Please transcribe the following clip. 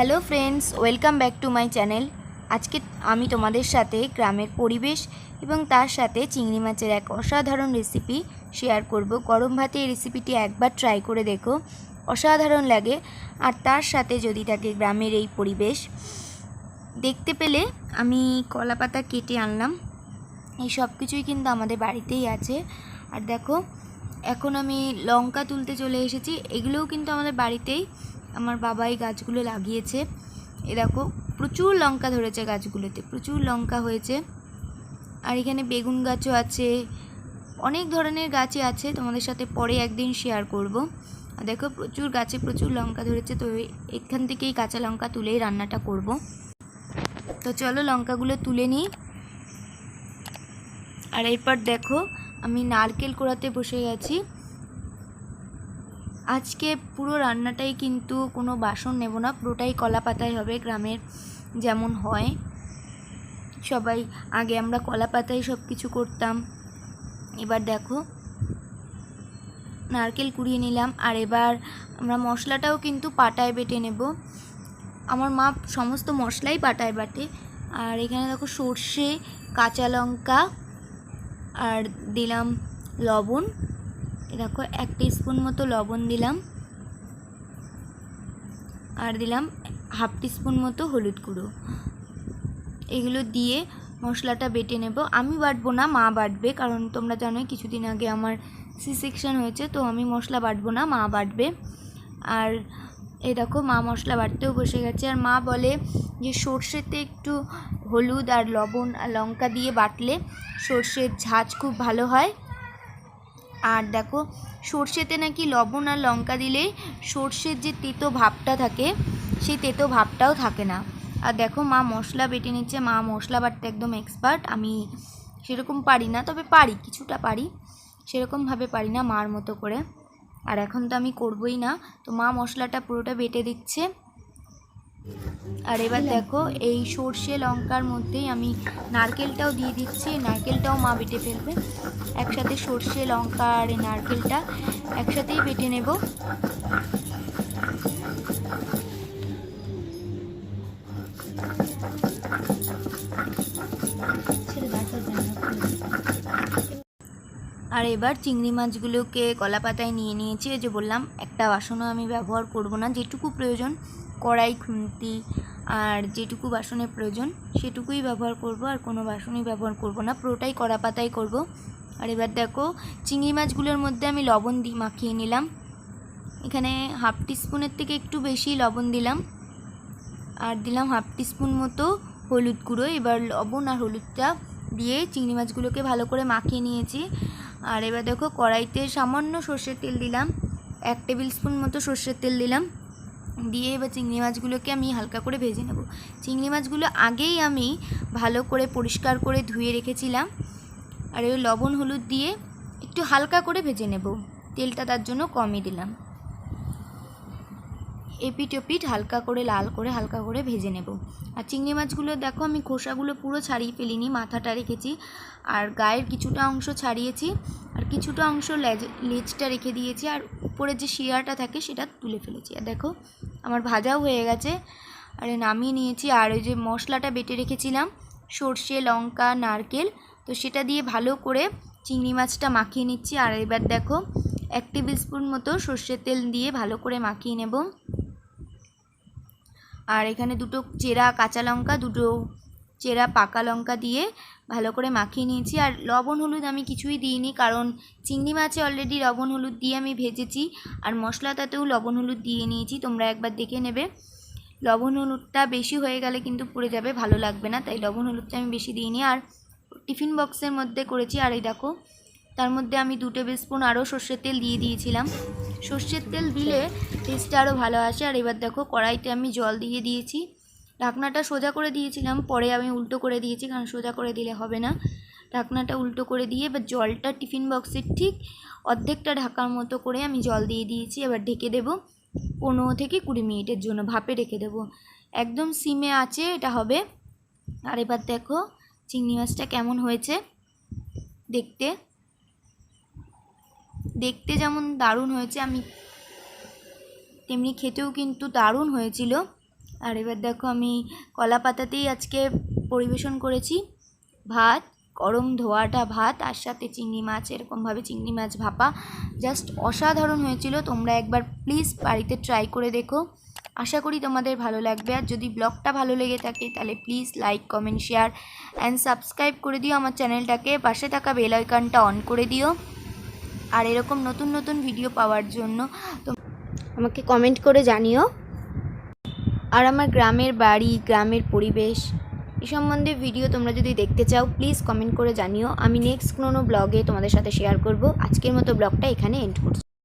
Hello friends, welcome back to my channel. আজকে আমি তোমাদের সাথে গ্রামের পরিবেশ এবং তার সাথে চিংড়ি মাছের এক অসাধারণ রেসিপি শেয়ার করব। গরম ভাতে এই রেসিপিটি একবার ট্রাই করে দেখো। অসাধারণ লাগে। আর তার সাথে যদি থাকে গ্রামের এই পরিবেশ, দেখতে পেলে আমি কলা পাতা কেটে আনলাম। এই সব কিছুই কিন্তু আমাদের বাড়িতেই আছে। আর দেখো, এখন আমি লঙ্কা তুলতে চলে এসেছি। এগুলোও কিন্তু আমাদের বাড়িতেই আমার বাবা এই গাছগুলো লাগিয়েছে। এ দেখো, প্রচুর লঙ্কা ধরেছে গাছগুলোতে, প্রচুর লঙ্কা হয়েছে। আর এখানে বেগুন গাছও আছে। অনেক ধরনের গাছই আছে, তোমাদের সাথে পরে একদিন শেয়ার করব। আর দেখো, প্রচুর গাছে প্রচুর লঙ্কা ধরেছে, তো এখান থেকেই কাঁচা লঙ্কা তুলেই রান্নাটা করব। তো চলো লঙ্কাগুলো তুলে নিই। আর এরপর দেখো, আমি নারকেল কোড়াতে বসে গেছি আজকে পুরো রান্নাটাই কিন্তু কোনো বাসন নেব না, পুরোটাই কলা পাতায় হবে গ্রামের যেমন হয়। সবাই, আগে আমরা কলা পাতায় সব কিছু করতাম। এবার দেখো, নারকেল কুড়িয়ে নিলাম, আর এবার আমরা মশলাটাও কিন্তু পাটায় বেটে নেব। আমার মা সমস্ত মশলাই পাটায় বাটে। আর এখানে দেখো সর্ষে, কাঁচা লঙ্কা, আর দিলাম লবণ। দেখো এক স্পুন মতো লবণ দিলাম। আর দিলাম হাফ স্পুন মতো হলুদ গুঁড়ো। এগুলো দিয়ে মশলাটা বেটে নেব। আমি বাটবো না, মা বাটবে, কারণ তোমরা জানোই কিছুদিন আগে আমার সি সেকশন হয়েছে, তো আমি মশলা বাটবো না, মা বাটবে। আর এই দেখো, মা মশলা বাটতেও বসে গেছে। আর মা বলে যে সর্ষেতে একটু হলুদ আর লবণ আর লঙ্কা দিয়ে বাটলে সর্ষের ঝাঁজ খুব ভালো হয়। আর দেখো, সর্ষেতে নাকি লবণ আর লঙ্কা দিলে সর্ষের যে তেতো ভাবটা থাকে, সেই তেতো ভাবটাও থাকে না। আর দেখো, মা মশলা বেটে নিচ্ছে, মা মশলা বাটতে একদম এক্সপার্ট আমি সেরকম পারি না, তবে পারি, কিছুটা পারি, সেরকমভাবে পারি না মার মতো করে। আর এখন তো আমি করবই না, তো মা মশলাটা পুরোটা বেটে দিচ্ছে। আর এবার দেখো, এই সর্ষে লঙ্কার মধ্যেই আমি নারকেলটাও দিয়ে দিচ্ছি, নারকেলটাও মা বেটে ফেলবে। একসাথে সর্ষে, লঙ্কা আর এই নারকেলটা একসাথেই বেটে নেব। আর এবার চিংড়ি মাছগুলোকে কলা পাতায় নিয়ে নিয়েছি যে বললাম, একটা বাসনও আমি ব্যবহার করব না, যেটুকু প্রয়োজন, কড়াই, খুন্তি, আর যেটুকু বাসনের প্রয়োজন, সেটুকুই ব্যবহার করব, আর কোনো বাসনই ব্যবহার করব না, পুরোটাই কড়া পাতায় করব। আর এবার দেখো, চিংড়ি মাছগুলোর মধ্যে আমি লবণ দিয়ে মাখিয়ে নিলাম। এখানে হাফ টিস্পুনের থেকে একটু বেশি লবণ দিলাম। আর দিলাম হাফ টিস্পুন মতো হলুদ গুঁড়ো। এবার লবণ আর হলুদটা দিয়ে চিংড়ি মাছগুলোকে ভালো করে মাখিয়ে নিয়েছি। আর এবার দেখো কড়াইতে সামান্য সর্ষের তেল দিলাম, এক টেবিল স্পুন মতো সর্ষের তেল দিলাম। দিয়ে এবার চিংড়ি মাছগুলোকে আমি হালকা করে ভেজে নেব। চিংড়ি মাছগুলো আগেই আমি ভালো করে পরিষ্কার করে ধুয়ে রেখেছিলাম। আর ওই লবণ হলুদ দিয়ে একটু হালকা করে ভেজে নেব। তেলটা তার জন্য কমই দিলাম। এপিট ওপিট হালকা করে লাল করে হালকা করে ভেজে নেব। আর চিংড়ি মাছগুলো দেখো আমি খোসাগুলো পুরো ছাড়িয়ে ফেলিনি, মাথাটা রেখেছি। আর গায়ের কিছুটা অংশ ছাড়িয়েছি। আর কিছুটা অংশ লেজ, লেজটা রেখে দিয়েছি। আর উপরে যে শিরাটা থাকে সেটা তুলে ফেলেছি। আর দেখো, আমার ভাজাও হয়ে গেছে। আর নামিয়ে নিয়েছি। আর ওই যে মশলাটা বেটে রেখেছিলাম, সর্ষে, লঙ্কা, নারকেল, তো সেটা দিয়ে ভালো করে চিংড়ি মাছটা মাখিয়ে নিচ্ছি। আর এবার দেখো, এক টেবিল স্পুন মতো সর্ষের তেল দিয়ে ভালো করে মাখিয়ে নেব। আর এখানে দুটো চেরা কাঁচা লঙ্কা, দুটো চেরা পাকা লঙ্কা দিয়ে ভালো করে মাখিয়ে নিয়েছি। আর লবণ, হলুদ আমি কিছুই দিইনি, কারণ চিংড়ি মাছে অলরেডি লবণ, হলুদ দিয়ে আমি ভেজেছি। আর মশলাটাতেও লবণ, হলুদ দিয়ে নিয়েছি, তোমরা একবার দেখে নেবে। লবণ, হলুদটা বেশি হয়ে গেলে কিন্তু পুড়ে যাবে, ভালো লাগবে না, তাই লবণ, হলুদটা আমি বেশি দিইনি। আর টিফিন বক্সের মধ্যে করেছি আর এই দেখো তার মধ্যে আমি দু টেবিল স্পুন আরও সর্ষের তেল দিয়ে দিয়েছিলাম। সর্ষের তেল দিলে টেস্টটা আরও ভালো আসে। আর এবার দেখো কড়াইতে আমি জল দিয়ে দিয়েছি। ঢাকনাটা সোজা করে দিয়েছিলাম, পরে আমি উল্টো করে দিয়েছি, কারণ সোজা করে দিলে হবে না। ঢাকনাটা উল্টো করে দিয়ে এবার জলটা টিফিন বক্সের ঠিক অর্ধেকটা ঢাকার মতো করে আমি জল দিয়ে দিয়েছি। এবার ঢেকে দেবো পনেরো থেকে কুড়ি মিনিটের জন্য, ভাপে রেখে দেবো। একদম সিমে আছে, এটা হবে। আর এবার দেখো চিংড়ি মাছটা কেমন হয়েছে দেখতে। দেখতে যেমন দারুণ হয়েছে, আমি তেমনি খেতেও কিন্তু দারুণ হয়েছিল। আর এবার দেখো আমি কলা পাতাতেই আজকে পরিবেশন করেছি। ভাত, গরম ধোয়াটা ভাত, আর সাথে চিংড়ি মাছ, এরকমভাবে চিংড়ি মাছ ভাপা। জাস্ট অসাধারণ হয়েছিল, তোমরা একবার প্লিজ বাড়িতে ট্রাই করে দেখো। আশা করি তোমাদের ভালো লাগবে, আর যদি ব্লগটা ভালো লেগে থাকে তাহলে please like, comment, share, and subscribe করে দিও আমার চ্যানেলটাকে। পাশে থাকা বেল আইকনটা অন করে দিও। আর এরকম নতুন নতুন ভিডিও পাওয়ার জন্য তো আমাকে কমেন্ট করে জানিও। আর আমার গ্রামের বাড়ি গ্রামের পরিবেশ এ সম্বন্ধে ভিডিও তোমরা যদি দেখতে চাও প্লিজ কমেন্ট করে জানিও। আমি নেক্সট কোনো ব্লগে তোমাদের সাথে শেয়ার করব। আজকের মতো ব্লগটা এখানে এন্ড করছি।